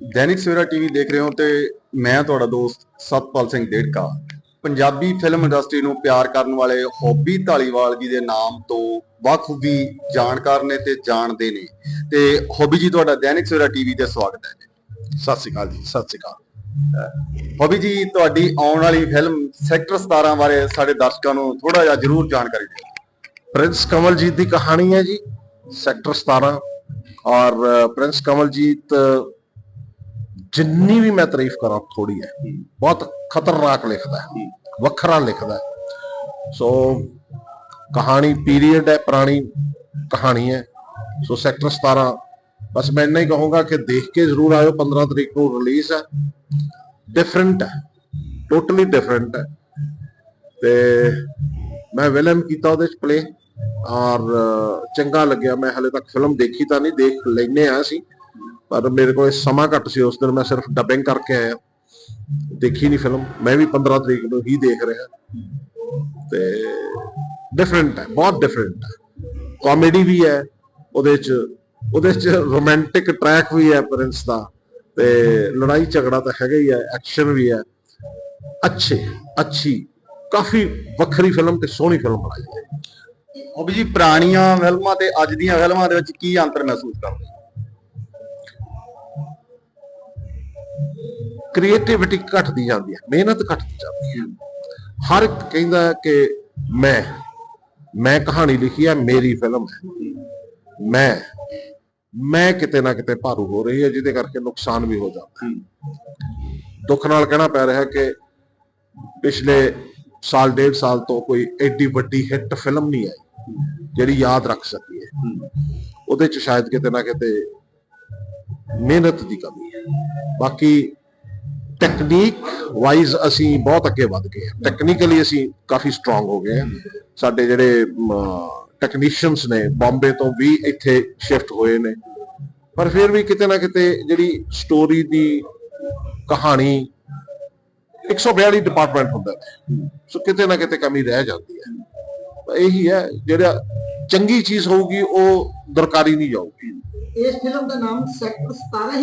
Dainik Savera TV ਦੇਖ ਰਹੇ ਹੋ ਤੇ ਮੈਂ ਤੁਹਾਡਾ ਦੋਸਤ ਸਤਪਾਲ ਸਿੰਘ ਡੇੜਕਾ ਪੰਜਾਬੀ ਫਿਲਮ ਇੰਡਸਟਰੀ ਨੂੰ ਪਿਆਰ ਕਰਨ ਵਾਲੇ ਹੌਬੀ ਢਾਲੀਵਾਲ ਜੀ ਦੇ ਨਾਮ ਤੋਂ ਬਖੂਬੀ ਜਾਣਕਾਰ ਨੇ ਤੇ ਜਾਣਦੇ ਨੇ। ਤੇ ਹੌਬੀ ਜੀ ਤੁਹਾਡਾ ਦੈਨਿਕ ਸਵੇਰਾ ਟੀਵੀ ਤੇ ਸਵਾਗਤ ਹੈ ਸਤਿ ਸ਼੍ਰੀ ਅਕਾਲ ਜੀ ਸਤਿ ਸ਼੍ਰੀ ਅਕਾਲ। ਹੌਬੀ ਜੀ ਤੁਹਾਡੀ ਆਉਣ ਵਾਲੀ ਫਿਲਮ ਸੈਕਟਰ 17 ਬਾਰੇ ਸਾਡੇ ਦਰਸ਼ਕਾਂ ਨੂੰ ਥੋੜਾ ਜਿਹਾ ਜ਼ਰੂਰ ਜਾਣਕਾਰੀ ਦਿਓ। ਪ੍ਰਿੰਸ ਕਮਲਜੀਤ ਦੀ ਕਹਾਣੀ ਹੈ ਜੀ ਸੈਕਟਰ 17 ਔਰ ਪ੍ਰਿੰਸ ਕਮਲਜੀਤ ਜਿੰਨੀ ਵੀ ਮੈਂ ਤਾਰੀਫ ਕਰਾਂ ਥੋੜੀ ਹੈ। ਬਹੁਤ ਖਤਰਨਾਕ ਲਿਖਦਾ ਹੈ। ਵੱਖਰਾ ਲਿਖਦਾ ਹੈ। ਸੋ ਕਹਾਣੀ ਪੀਰੀਅਡ ਹੈ ਪੁਰਾਣੀ ਕਹਾਣੀ ਹੈ। ਸੋ ਸੈਕਟਰ 17 ਬਸ ਮੈਂ ਇੰਨਾ ਹੀ ਕਹੂੰਗਾ ਕਿ ਦੇਖ ਕੇ ਜ਼ਰੂਰ ਆਇਓ 15 ਤਰੀਕ ਨੂੰ ਰਿਲੀਜ਼ ਹੈ। ਡਿਫਰੈਂਟ ਹੈ। ਟੋਟਲੀ ਡਿਫਰੈਂਟ ਹੈ। ਤੇ ਮੈਂ ਵਿਲਨ ਕੀਤਾ ਉਹਦੇ ਚ ਪਲੇ ਔਰ ਚੰਗਾ ਲੱਗਿਆ। ਮੈਂ ਹਲੇ ਤੱਕ ਫਿਲਮ ਦੇਖੀ ਤਾਂ ਨਹੀਂ ਦੇਖ ਲੈਨੇ ਆ ਸੀ ਪਰ ਮੇਰੇ ਕੋਲ ਸਮਾਂ ਘੱਟ ਸੀ, ਉਸ ਦਿਨ ਮੈਂ ਸਿਰਫ ਡਬਿੰਗ ਕਰਕੇ ਆਇਆ। ਦੇਖੀ ਨਹੀਂ ਫਿਲਮ ਮੈਂ ਵੀ 15 ਤਰੀਕ ਨੂੰ ਹੀ ਦੇਖ ਰਿਹਾ। ਤੇ ਡਿਫਰੈਂਟ ਹੈ, ਬਹੁਤ ਡਿਫਰੈਂਟ ਹੈ। ਕਾਮੇਡੀ ਵੀ ਹੈ, ਉਹਦੇ ਚ ਉਹਦੇ ਚ ਰੋਮਾਂਟਿਕ ਟਰੈਕ ਵੀ ਹੈ ਪ੍ਰਿੰਸ ਦਾ। ਤੇ ਲੜਾਈ ਝਗੜਾ ਤਾਂ ਹੈਗਾ ਹੀ ਹੈ ਐਕਸ਼ਨ ਵੀ ਹੈ। ਅੱਛੇ, ਅੱਛੀ, ਕਾਫੀ ਵੱਖਰੀ ਫਿਲਮ ਤੇ ਸੋਹਣੀ ਫਿਲਮ ਬਣਾਈ ਹੈ। ਵੀ ਜੀ ਪੁਰਾਣੀਆਂ ਫਿਲਮਾਂ ਤੇ ਅੱਜ ਦੀਆਂ ਫਿਲਮਾਂ ਦੇ ਵਿੱਚ ਕੀ ਅੰਤਰ ਮਹਿਸੂਸ ਕਰਦੇ ਕ੍ਰੀਏਟੀਵਿਟੀ ਘਟਦੀ ਜਾਂਦੀ ਹੈ, ਮਿਹਨਤ ਘਟਦੀ ਜਾਂਦੀ ਹੈ। ਹਰ ਇੱਕ ਕਹਿੰਦਾ ਕਿ ਮੈਂ ਮੈਂ ਕਹਾਣੀ ਲਿਖੀ ਹੈ, ਮੇਰੀ ਫਿਲਮ ਹੈ। ਮੈਂ ਮੈਂ ਕਿਤੇ ਨਾ ਕਿਤੇ ਭਾਰੂ ਹੋ ਰਹੀ ਹੈ, ਜਿਹਦੇ ਕਰਕੇ ਨੁਕਸਾਨ ਵੀ ਹੋ ਜਾਂਦਾ ਹੈ। ਦੁੱਖ ਨਾਲ ਕਹਿਣਾ ਪੈ ਰਿਹਾ ਹੈ ਕਿ ਪਿਛਲੇ ਸਾਲ, ਡੇਢ ਸਾਲ ਤੋਂ ਕੋਈ ਐਡੀ ਵੱਡੀ ਹਿੱਟ ਫਿਲਮ ਨਹੀਂ ਆਈ, ਜਿਹੜੀ ਯਾਦ ਰੱਖ ਸਕੀਏ। ਉਹਦੇ ਚ ਸ਼ਾਇਦ ਕਿਤੇ ਨਾ ਕਿਤੇ ਮਿਹਨਤ ਦੀ ਕਮੀ ਹੈ। ਬਾਕੀ ਟੈਕਨੀਕ ਵਾਈਜ਼ ਅਸੀਂ ਬਹੁਤ ਅੱਗੇ ਵੱਧ ਗਏ ਹਾਂ। ਟੈਕਨੀਕਲੀ ਅਸੀਂ ਕਾਫੀ ਸਟਰੋਂਗ ਹੋ ਗਏ ਹਾਂ। ਸਾਡੇ ਜਿਹੜੇ ਟੈਕਨੀਸ਼ੀਅਨਸ ਨੇ ਬੰਬੇ ਤੋਂ ਵੀ ਇੱਥੇ ਸ਼ਿਫਟ ਹੋਏ ਨੇ। ਪਰ ਫਿਰ ਵੀ ਕਿਤੇ ਨਾ ਕਿਤੇ ਜਿਹੜੀ ਸਟੋਰੀ ਦੀ ਕਹਾਣੀ 142 ਡਿਪਾਰਟਮੈਂਟ ਹੁੰਦਾ ਹੈ। ਸੋ ਕਿਤੇ ਨਾ ਕਿਤੇ ਕਮੀ ਰਹਿ ਜਾਂਦੀ ਹੈ। ਇਹੀ ਹੈ, ਜਿਹੜਾ ਚੰਗੀ ਚੀਜ਼ ਹੋਊਗੀ ਉਹ ਦਰਕਾਰੀ ਨਹੀਂ ਜਾਊਗੀ। ਇਸ ਫਿਲਮ ਦਾ ਨਾਮ ਸੈਕਟਰ 17